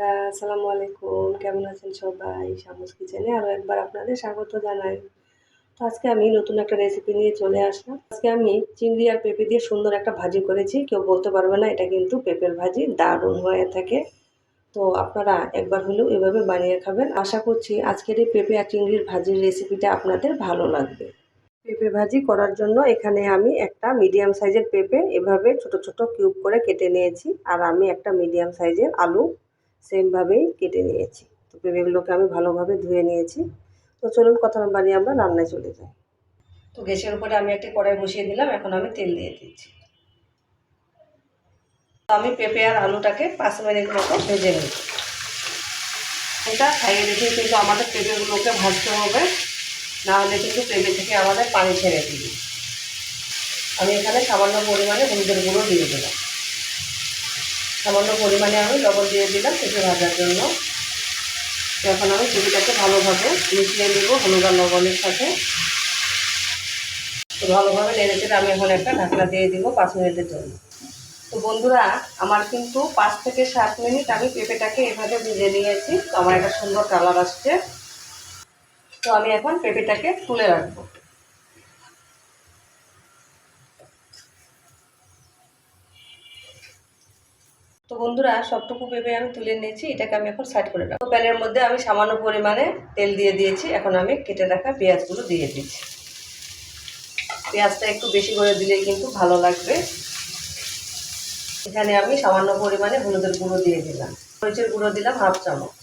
আসসালামু আলাইকুম। কেমন আছেন সবাই? শামুস কিচেনে আরও একবার আপনাদের স্বাগত জানাই। তো আজকে আমি নতুন একটা রেসিপি নিয়ে চলে আসলাম। আজকে আমি চিংড়ি আর পেঁপে দিয়ে সুন্দর একটা ভাজি করেছি। কেউ বলতে পারবে না, এটা কিন্তু পেঁপের ভাজি। দারুণ হয়ে থাকে। তো আপনারা একবার হলেও এভাবে বানিয়ে খাবেন। আশা করছি আজকের এই পেঁপে আর চিংড়ির ভাজির রেসিপিটা আপনাদের ভালো লাগবে। পেঁপে ভাজি করার জন্য এখানে আমি একটা মিডিয়াম সাইজের পেঁপে এভাবে ছোট ছোট কিউব করে কেটে নিয়েছি। আর আমি একটা মিডিয়াম সাইজের আলু সেমভাবেই কেটে নিয়েছি। তো পেঁপেগুলোকে আমি ভালোভাবে ধুয়ে নিয়েছি। তো চলুন কথা না বানিয়ে আমরা রান্নায় চলে যাই। তো গ্যাসের উপরে আমি একটি কড়াই বসিয়ে দিলাম, এখন আমি তেল দিয়ে দিচ্ছি। তো আমি পেঁপে আর আলুটাকে পাঁচ মিনিট মতো ভেজে নিই এটা খাইয়ে রেখে কিন্তু আমাদের পেঁপেগুলোকে ভাজতে হবে। না হলে কিন্তু পেঁপে থেকে আমাদের পানি ছেড়ে দিবি। আমি এখানে সামান্য পরিমাণে হলুদের গুঁড়ো দিয়ে দিলাম। সামান্য পরিমাণে আমি লবণ দিয়ে দিলাম পেঁপে ভাজার জন্য। এখন আমি পেঁপেটাকে ভালোভাবে মিশিয়ে নেব হলুদ লবণের সাথে। তো ভালোভাবে নেড়ে চেড়ে আমি এখন একটা ঢাকনা দিয়ে দিব পাঁচ মিনিটের জন্য। তো বন্ধুরা, আমার কিন্তু পাঁচ থেকে সাত মিনিট আমি পেঁপেটাকে এভাবে ভেজে নিয়েছি। তো আমার একটা সুন্দর কালার আসছে। তো আমি এখন পেঁপেটাকে তুলে রাখব। বন্ধুরা সবটুকু পেঁপে আমি তুলে নিয়েছি, এটাকে আমি এখন সাইড করে রাখব। প্যানের মধ্যে আমি সামান্য পরিমাণে তেল দিয়ে দিয়েছি, এখন আমি কেটে রাখা পেঁয়াজগুলো দিয়ে দিচ্ছি। পেঁয়াজটা একটু বেশি করে দিলেই কিন্তু ভালো লাগবে। এখানে আমি সামান্য পরিমাণে হলুদের গুঁড়ো দিয়ে দিলাম। মরিচের গুঁড়ো দিলাম হাফ চামচ।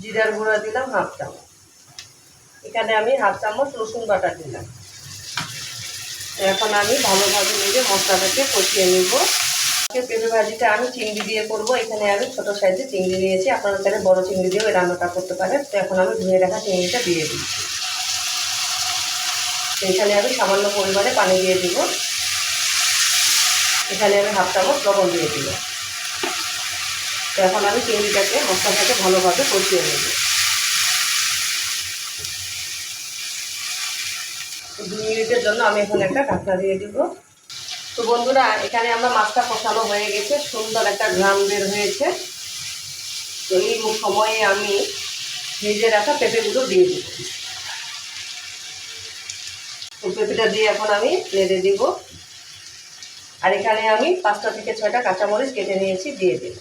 জিরার গুঁড়ো দিলাম হাফ চামচ। এখানে আমি হাফ চামচ রসুন বাটা দিলাম। এখন আমি ভালোভাবে নেড়ে মশলাটাকে কষিয়ে নেব। পেঁপে ভাজিটা আমি চিংড়ি দিয়ে করব। এখানে আমি ছোটো সাইজে চিংড়ি নিয়েছি। আপনারা চাইলে বড়ো চিংড়ি দিয়েও রান্নাটা করতে পারেন। তো এখন আমি ধুয়ে রাখা চিংড়িটা দিয়ে দিচ্ছি। এখানে আমি সামান্য পরিমাণে পানি দিয়ে দিব। এখানে আমি হাফ চামচ লবণ দিয়ে দিব। তো এখন আমি চিংড়িটাকে মশলার সাথে ভালোভাবে কষিয়ে নেব। দুই মিনিটের জন্য আমি এখন একটা ঢাকনা দিয়ে দিব। তো বন্ধুরা, এখানে আমরা মাছটা কষানো হয়ে গেছে, সুন্দর একটা ঘ্রাম বের হয়েছে। তো এই সময়ে আমি ভেজে রাখা পেঁপেগুলো দিয়ে দিব। তো পেঁপেটা দিয়ে এখন আমি নেড়ে দিব। আর এখানে আমি পাঁচটা থেকে ছয়টা কাঁচামরিচ কেটে নিয়েছি, দিয়ে দিব।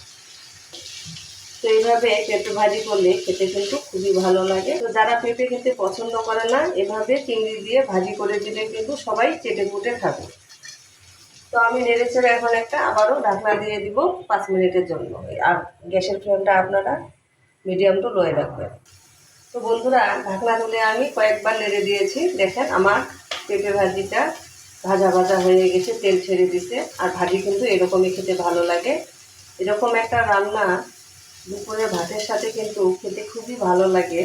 তো এইভাবে পেঁপে ভাজি করলে খেতে কিন্তু খুবই ভালো লাগে। তো যারা পেঁপে খেতে পছন্দ করে না, এভাবে চিংড়ি দিয়ে ভাজি করে দিলে কিন্তু সবাই চেটে ফুটে খাবে। তো আমি নেড়ে ছেড়ে এখন একটা আবারও ঢাকনা দিয়ে দিব পাঁচ মিনিটের জন্য। আর গ্যাসের ফ্লেমটা আপনারা মিডিয়াম টু লোয়ে রাখবেন। তো বন্ধুরা, ঢাকনা তুলে আমি কয়েকবার নেড়ে দিয়েছি। দেখেন আমার পেঁপে ভাজিটা ভাজা ভাজা হয়ে গেছে, তেল ছেড়ে দিছে। আর ভাজি কিন্তু এরকমই খেতে ভালো লাগে। এরকম একটা রান্না দুপুরে ভাতের সাথে কিন্তু খেতে খুবই ভালো লাগে।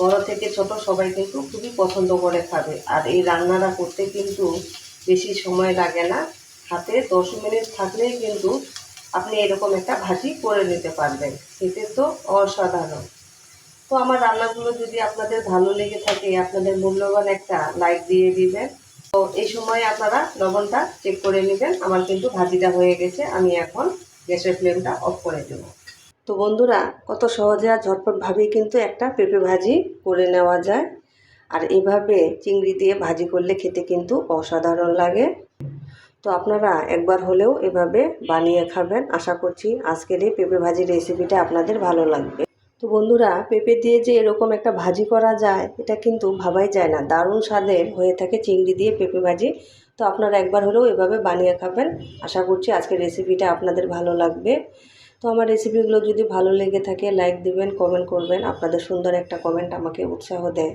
বড় থেকে ছোট সবাই কিন্তু খুবই পছন্দ করে খাবে। আর এই রান্নাটা করতে কিন্তু বেশি সময় লাগে না। হাতে দশ মিনিট থাকলেই কিন্তু আপনি এরকম একটা ভাজি করে নিতে পারবেন। খেতে তো অসাধারণ। তো আমার রান্নাগুলো যদি আপনাদের ভালো লেগে থাকে, আপনাদের মূল্যবান একটা লাইক দিয়ে দিবেন। তো এই সময় আপনারা লবণটা চেক করে নেবেন। আমার কিন্তু ভাজিটা হয়ে গেছে, আমি এখন গ্যাসের ফ্লেমটা অফ করে দেব। তো বন্ধুরা, কত সহজে আর ঝটপটভাবেই কিন্তু একটা পেঁপে ভাজি করে নেওয়া যায়। আর এভাবে চিংড়ি দিয়ে ভাজি করলে খেতে কিন্তু অসাধারণ লাগে। তো আপনারা একবার হলেও এভাবে বানিয়ে খাবেন। আশা করছি আজকের এই পেঁপে ভাজির রেসিপিটা আপনাদের ভালো লাগবে। তো বন্ধুরা, পেঁপে দিয়ে যে এরকম একটা ভাজি করা যায়, এটা কিন্তু ভাবাই যায় না। দারুণ স্বাদের হয়ে থাকে চিংড়ি দিয়ে পেঁপে ভাজি। তো আপনারা একবার হলেও এভাবে বানিয়ে খাবেন। আশা করছি আজকের রেসিপিটা আপনাদের ভালো লাগবে। তো আমার রেসিপিগুলো যদি ভালো লেগে থাকে, লাইক দিবেন, কমেন্ট করবেন। আপনাদের সুন্দর একটা কমেন্ট আমাকে উৎসাহ দেয়।